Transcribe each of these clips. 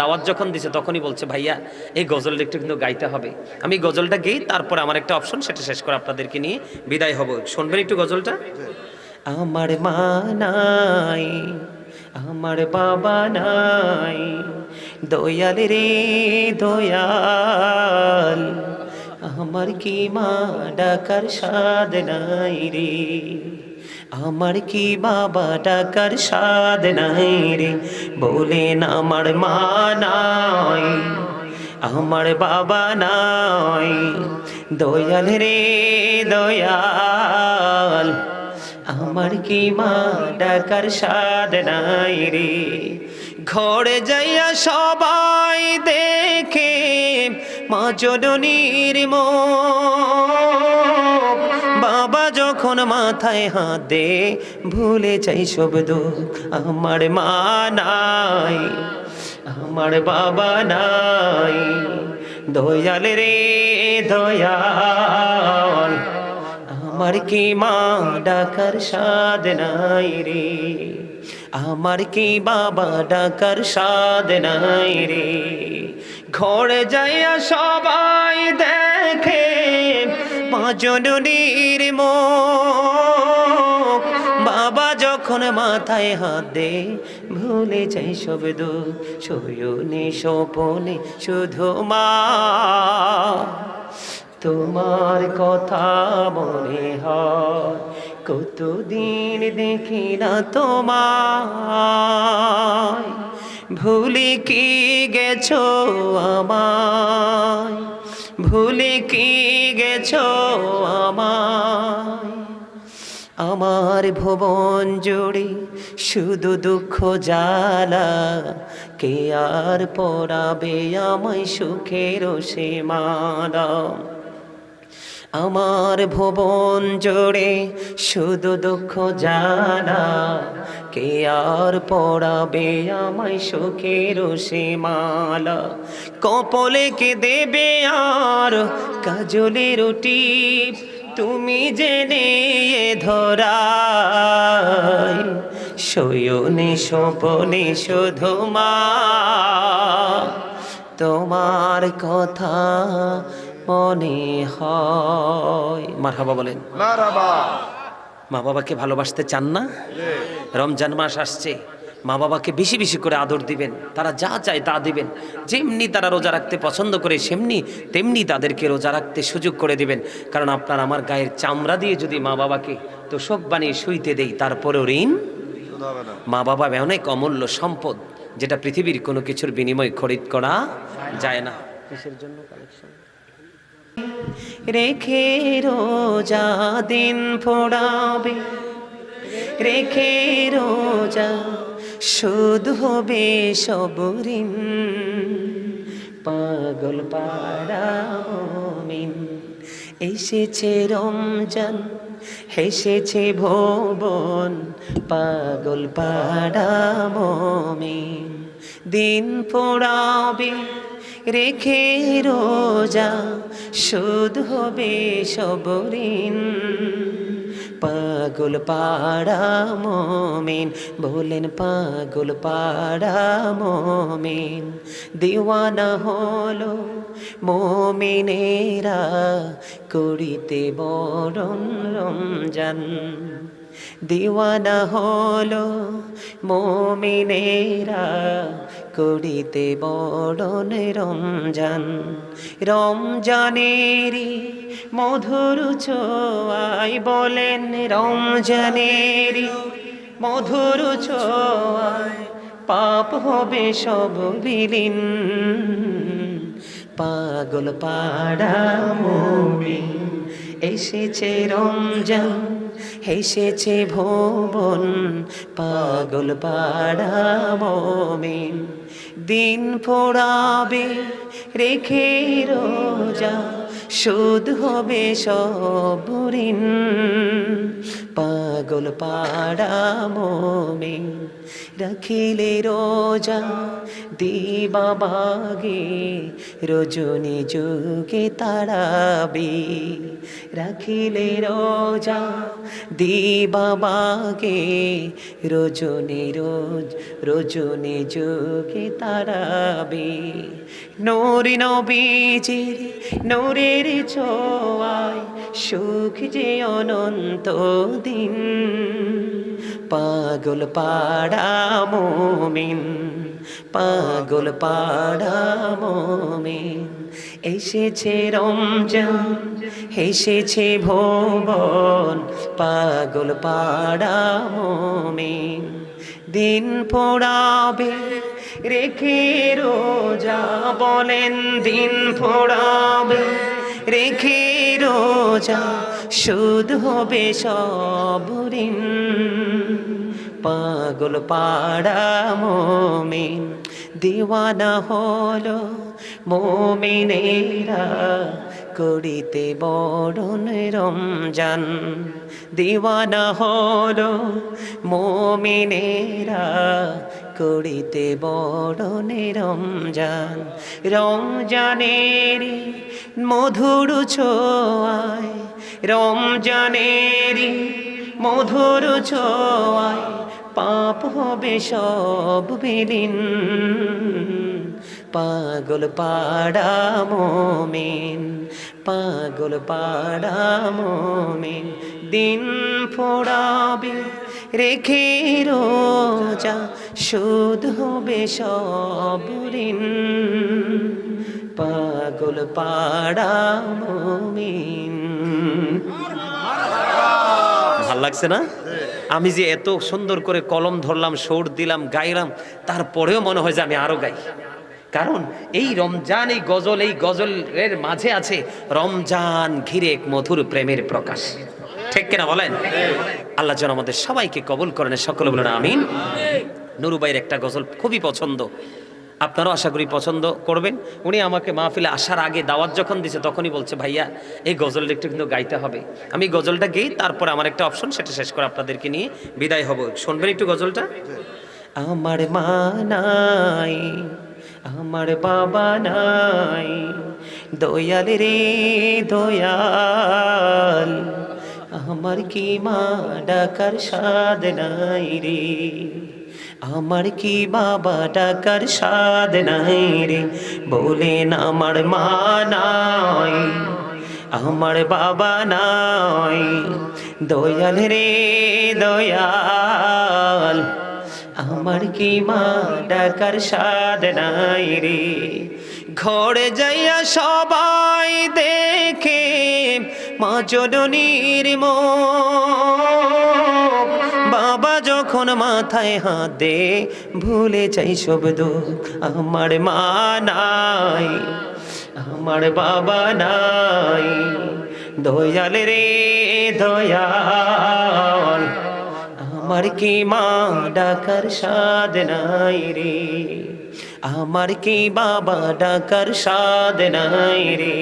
দাওয়াত যখন দিছে, তখনই বলছে, ভাইয়া, এই গজলটা একটু কিন্তু গাইতে হবে। আমি গজলটা গেই, তারপর আমার একটা অপশন, সেটা শেষ করে আপনাদেরকে নিয়ে বিদায় হব। শুনবেন একটু গজলটা? আমার মা নাই, আমার বাবা নাই, দয়াল রে দয়াল, আমার কি মা ডাকার স্বাদ নাই রে? আমার কি বাবা ডাকার স্বাদ নাই রে? বলেন আমার মা নাই, আমার বাবা নাই। দয়াল রে দয়াল, আমার কি মা ডাকার স্বাদ নাই রে? ঘরে যাইয়া সবাই দেখে মা জননীর বাবা যখন মাথায় হাত দে, ভুলে যাই সব দুঃখ। আমার মা নাই, আমার বাবা নাই। দয়াল রে, দয়াল, আমার কি মা ডাকার স্বাদ নাই রে? আমার কি বাবা ডাকার স্বাদ নাই রে? ঘরে যাইয়া সবাই দেখে পাঁচনীর মুখ। বাবা যখন মাথায় হাত দে ভুলে যাই সব দুঃখ। শয়নে স্বপনে শুধু মা। তোমার কথা মনে হয়, কতদিন দেখি না তোমায়। ভুলে কি গেছো আমায়? ভুলে কি গেছো আমায়? আমার ভুবন জুড়ে শুধু দুঃখ জ্বালা, কে আর পড়াবে আমায় সুখের সে আমার ভুবন জোড়ে শুধু দুঃখ জানা। কে আর পড়াবে আমায় সুখের সে মালা কপলে কে দেবে আর কাজলে রুটি? তুমি জেনে এ ধরাই। শয়নে স্বপনে শুধু মা। তোমার কথা মনে হয়। মারহাবা বলেন। মারাবা মা বাবাকে ভালোবাসতে চান না? রমজান মাস আসছে। মা বাবাকে বেশি বেশি করে আদর দিবেন। তারা যা চায় তা দিবেন। যেমনি তারা রোজা রাখতে পছন্দ করে সেমনি তেমনি তাদেরকে রোজা রাখতে সুযোগ করে দিবেন। কারণ আপনার আমার গায়ের চামড়া দিয়ে যদি মা বাবাকে তোষক বানিয়ে শুইতে দেই তারপরেও ঋণ? হবে মা বাবা অনেক অমূল্য সম্পদ যেটা পৃথিবীর কোনো কিছুর বিনিময় খরিদ করা যায় না। কিসের জন্য কালেকশন? রেখে রোজা দিন ফোড়াবে। রেখে রোজা শুধু হবে সবরিন পাগল পাড়া মিন এসেছে রমজান, হেসেছে ভবন। পাগল পাড়া মমিন দিন পোড়াবে, রেখে রোজা শুধ হবে সবরিন পাগল পাড়া মমিন, বলেন পাগল পাড়া মমিন, দিওয়ানা হলো মমিনেরা, করিতে বরণ রমজান। দিওয়ানা হলো মমিনেরা করিতে বড়ন রমজান। রমজানেরি মধুর ছোয়াই বলেন রমজানেরি মধুর ছোয়াই পাপ হবে সব বিলীন। পাগল পাড়া মুমিন এসেছে রমজান। এসেছে ভোবন পাগল পাড়া মমিন। দিন ফোড়াবে রেখে রোজা। সুদ হবে সব ঋণ। পাগল পাড়া মোমিন, রাখিলে রোজা দিবা বাগে। রজনী যুগে তারাবে, রাখিলে রোজা দিবা বাগে। রজনী রোজ রজনী যুগে তারাবে। নৌরি নবীজির নৌরের ছোয়ায় সুখ যে অনন্ত দিন। পাগল পাড়া মোমিন, পাগল পাড়া মোমিন। এসেছে রমজান, এসেছে ভুবন, পাগল পাড়া মোমিন। দিন পোড়াবে রেখে রোজা বলেন দিন পোড়াবে রেখে রোজা সুদ হবে সব ঋণ। পাগল পাড়া মোমিন, দিওয়ানা হলো মোমিনেরা। করিতে বড়ন রমজান, দিওয়ানা হলো মোমিনেরা। করিতে বড়ন রমজান রমজানের মধুর ছোয়ায় রমজানের মধুর ছোয়ায় পাপ হবে সব বিলীন। পাগল পাড়া মোমিন, পাগল পাড়া মোমিন, দিন ফোড়াবে রেখে রোজা। সুদ হবে সব ঋণ। পাগল পাড়া মোমিন। ভালো লাগছে না? আমি যে এত সুন্দর করে কলম ধরলাম, সুর দিলাম, গাইলাম, তারপরেও মনে হয় যে আমি আরও গাই। কারণ এই রমজান, এই গজল, এই গজলের মাঝে আছে রমজান ঘিরে এক মধুর প্রেমের প্রকাশ। ঠিক কিনা বলেন? আল্লাহ যেন আমাদের সবাইকে কবুল করেন, সকলে বলেন আমিন। নুরুবাইয়ের একটা গজল খুবই পছন্দ। আপনারাও আশা করি পছন্দ করবেন। উনি আমাকে মাহফিলে আসার আগে দাওয়াত যখন দিছে, তখনই বলছে, ভাইয়া, এই গজলটা একটু কিন্তু গাইতে হবে। আমি গজলটা গেই, তারপর আমার একটা অপশন, সেটা শেষ করে আপনাদেরকে নিয়ে বিদায় হব। শুনবেন একটু গজলটা? আমার মা নাই, আমার বাবা নাই, দয়াল রে দয়াল, আমার কি মা ডাকার স্বাদ নাই রে? আমার কি বাবা ডাকার স্বাদ নাই রে? বলেন আমার মা নাই, আমার বাবা নাই। দয়াল রে দয়াল, আমার কি মা ডাকার স্বাদ নাই রে? ঘরে যাইয়া সবাই দেখে মা জননীর মুখ বাবা যখন মাথায় হাত দে ভুলে যাই সব দুঃখ, আমার মা নাই, আমার বাবা নাই। দয়াল রে দয়াল, আমার কি মা ডাকার স্বাদ নাই রে? আমার কি বাবা ডাকার স্বাদ নাই রে?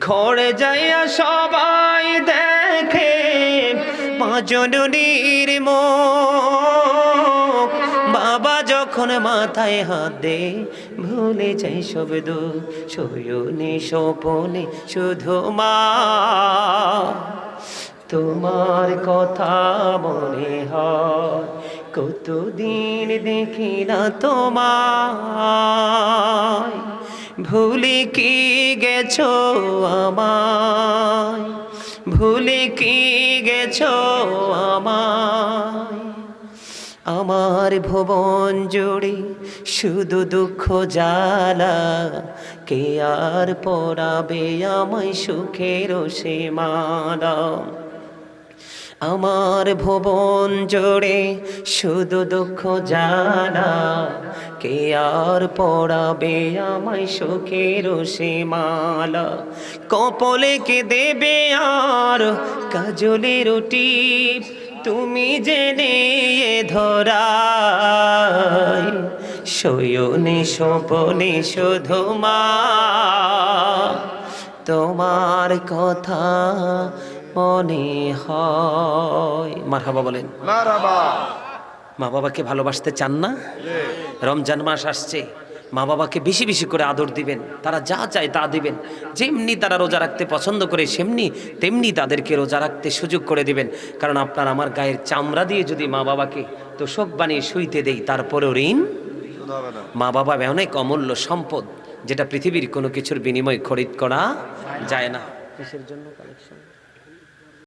ঘরে যাইয়া সবাই দেখে পাঁচনীর মুখ। বাবা যখন মাথায় হাত দে ভুলে যাই সব দুঃখ। শয়নে স্বপনে শুধু মা। তোমার কথা মনে হয়, কতদিন দেখি না তোমায়। ভুলে কি গেছো আমায়? ভুলে কি গেছো আমায়? আমার ভুবন জুড়ে শুধু দুঃখ জ্বালা, কে আর পড়াবে আমায় সুখের সে মালা? আমার ভুবন জোড়ে শুধু দুঃখ জানা। কে আর পড়াবে আমায় সুখের মালা কপলে কে দেবে আর কাজলে রুটি? তুমি জেনে এ ধরাই। শয়নে স্বপনে শুধু মা। তোমার কথা মনে হয়। মারহাবা বলেন। মা বাবাকে ভালোবাসতে চান না? রমজান মাস আসছে। মা বাবাকে বেশি বেশি করে আদর দিবেন। তারা যা চায় তা দিবেন। যেমনি তারা রোজা রাখতে পছন্দ করে সেমনি তেমনি তাদেরকে রোজা রাখতে সুযোগ করে দিবেন। কারণ আপনার আমার গায়ের চামড়া দিয়ে যদি মা বাবাকে তোষক বানিয়ে শুইতে দেই তারপরেও ঋণ? মা বাবা অনেক অমূল্য সম্পদ যেটা পৃথিবীর কোনো কিছুর বিনিময়ে খরিদ করা যায় না। কিসের জন্য কালেকশন?